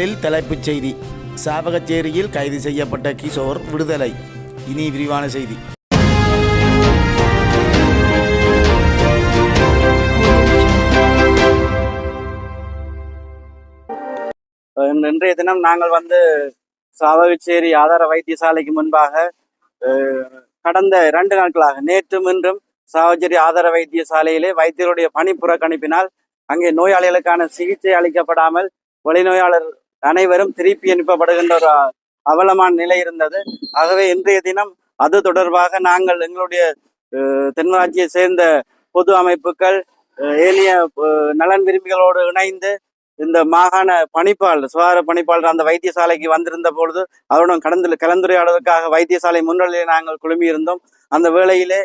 தலைப்புச் செய்தி. சாவகச்சேரியில் கைது செய்யப்பட்ட கிஷோர் விடுதலை. இனி விரிவான செய்தி. இன்றைய தினம் நாங்கள் வந்து சாவகச்சேரி ஆதார வைத்தியசாலைக்கு முன்பாக கடந்த இரண்டு நாட்களாக நேற்றும் இன்றும் சாவகச்சேரி ஆதார வைத்தியசாலையிலே வைத்தியருடைய பணி புறக்கணிப்பினால் அங்கே நோயாளிகளுக்கான சிகிச்சை அளிக்கப்படாமல் வெளிநோயாளர் அனைவரும் திருப்பி அனுப்பப்படுகின்ற ஒரு அவலமான நிலை இருந்தது. ஆகவே இன்றைய தினம் அது தொடர்பாக நாங்கள் எங்களுடைய தென்மராட்சியை சேர்ந்த பொது அமைப்புகள் ஏனைய நலன் விரும்பிகளோடு இணைந்து இந்த மாகாண பணிப்பாளர் சுகாதார பணிப்பாளர் அந்த வைத்தியசாலைக்கு வந்திருந்த பொழுது அவருடன் கடந்து கலந்துரையாடுவதற்காக வைத்தியசாலை முன்னிலையில் நாங்கள் குழுமியிருந்தோம். அந்த வேளையிலே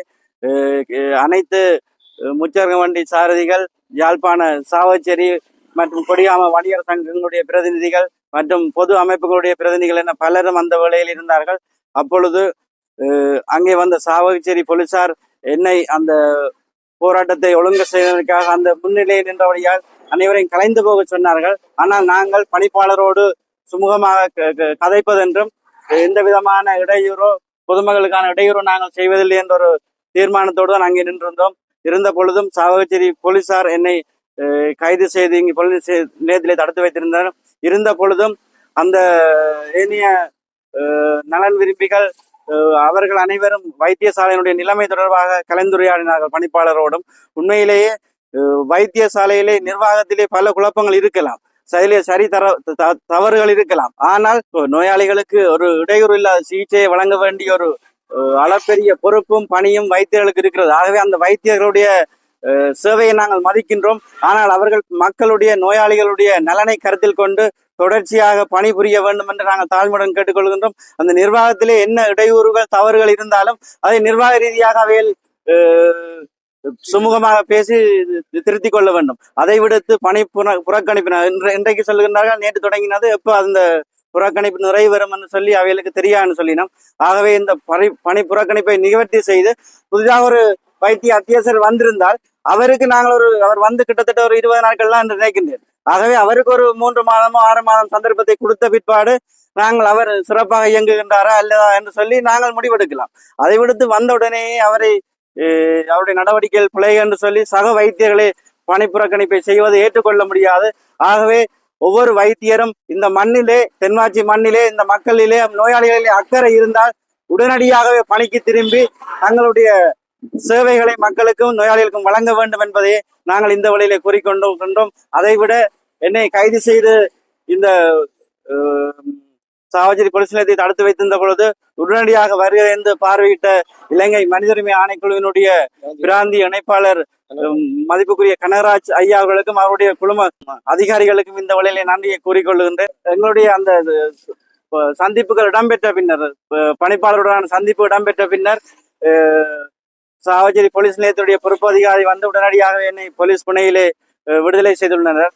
அனைத்து முச்சரக வண்டி சாரதிகள் யாழ்ப்பாண சாவச்சேரி மற்றும் கொடியாம வணிகர் சங்கங்களுடைய பிரதிநிதிகள் மற்றும் பொது அமைப்புகளுடைய பிரதிநிதிகள் என பலரும் அந்த வேளையில் இருந்தார்கள். அப்பொழுது அங்கே வந்த சாவகச்சேரி போலீசார் என்னை அந்த போராட்டத்தை ஒழுங்கு செய்வதற்காக அந்த முன்னிலையில் நின்றபடியால் அனைவரையும் கலைந்து போக சொன்னார்கள். ஆனால் நாங்கள் பணிப்பாளரோடு சுமூகமாக க- கதைப்பதென்றும் எந்த விதமான இடையூறோ பொதுமக்களுக்கான இடையூறோ நாங்கள் செய்வதில்லை என்ற ஒரு தீர்மானத்தோடு தான் அங்கே நின்றிருந்தோம். இருந்த பொழுதும் சாவகச்சேரி போலீசார் என்னை கைது செய்து இங்கு போலீஸ் நிலையத்திலே தடுத்து வைத்திருந்தனர் இருந்த பொழுதும் அந்த ஏனைய நலன் விரும்பிகள் அவர்கள் அனைவரும் வைத்தியசாலையினுடைய நிலைமை தொடர்பாக கலந்துரையாடினார்கள் பணிப்பாளரோடும். உண்மையிலேயே வைத்தியசாலையிலே நிர்வாகத்திலே பல குழப்பங்கள் இருக்கலாம். சரி சரி தர த- தவறுகள் இருக்கலாம். ஆனால் நோயாளிகளுக்கு ஒரு இடையூறு இல்லாத சிகிச்சையை வழங்க வேண்டிய ஒரு அளப்பெரிய பொறுப்பும் பணியும் வைத்தியர்களுக்கு இருக்கிறது. ஆகவே அந்த வைத்தியர்களுடைய சேவையை நாங்கள் மதிக்கின்றோம். ஆனால் அவர்கள் மக்களுடைய நோயாளிகளுடைய நலனை கருத்தில் கொண்டு தொடர்ச்சியாக பணிபுரிய வேண்டும் என்று நாங்கள் தாழ்மையுடன் கேட்டுக்கொள்கின்றோம். அந்த நிர்வாகத்திலே என்ன இடையூறுகள் தவறுகள் இருந்தாலும் அதை நிர்வாக ரீதியாக அவையில் சுமூகமாக பேசி திருத்திக் கொள்ள வேண்டும். அதை விடுத்து பணி புற- புறக்கணிப்பினர் இன்றைக்கு சொல்லுகின்றார்கள் நேற்று தொடங்கினது எப்போ அந்த புறக்கணிப்பு நிறைவேறும் என்று சொல்லி அவைகளுக்கு தெரியாதுன்னு சொல்லினோம். ஆகவே இந்த பணி பணி புறக்கணிப்பை நிவர்த்தி செய்து புதிதாக ஒரு வைத்திய அத்தியாசர் வந்திருந்தால் அவருக்கு நாங்கள் ஒரு அவர் வந்து கிட்டத்தட்ட ஒரு இருபது நாட்கள்லாம் என்று நினைக்கின்றேன். ஆகவே அவருக்கு ஒரு மூன்று மாதமோ ஆறு மாதம் சந்தர்ப்பத்தை கொடுத்த பிற்பாடு நாங்கள் அவர் சிறப்பாக இயங்குகின்றாரா அல்லதா என்று சொல்லி நாங்கள் முடிவெடுக்கலாம். அதை விடுத்து வந்த அவரை அவருடைய நடவடிக்கைகள் பிழை என்று சொல்லி சக வைத்தியர்களே பணி புறக்கணிப்பை ஏற்றுக்கொள்ள முடியாது. ஆகவே ஒவ்வொரு வைத்தியரும் இந்த மண்ணிலே தென்மாட்சி மண்ணிலே இந்த மக்களிலே நோயாளிகளிலே அக்கறை இருந்தால் உடனடியாகவே பணிக்கு திரும்பி தங்களுடைய சேவைகளை மக்களுக்கும் நோயாளிகளுக்கும் வழங்க வேண்டும் என்பதை நாங்கள் இந்த வழியிலே கூறிக்கொண்டு கொண்டோம் அதைவிட என்னை கைது செய்து இந்த சாவஜரி பொலிஸ் நிலையத்தை தடுத்து வைத்திருந்த பொழுது உடனடியாக வருகிற என்று பார்வையிட்ட இலங்கை மனித உரிமை ஆணைக்குழுவினுடைய பிராந்தி இணைப்பாளர் உம், மதிப்புக்குரிய கனகராஜ் ஐயா அவர்களுக்கும் அவருடைய குழும அதிகாரிகளுக்கும் இந்த வழியிலே நன்றியை கூறிக்கொள்கின்றேன். எங்களுடைய அந்த சந்திப்புகள் இடம்பெற்ற பின்னர் பணிப்பாளருடனான சந்திப்பு இடம்பெற்ற பின்னர் சாவச்சேரி போலீஸ் நிலையத்துடைய பொறுப்பு அதிகாரி வந்து உடனடியாக என்னை போலீஸ் புனையிலே விடுதலை செய்துள்ளனர்.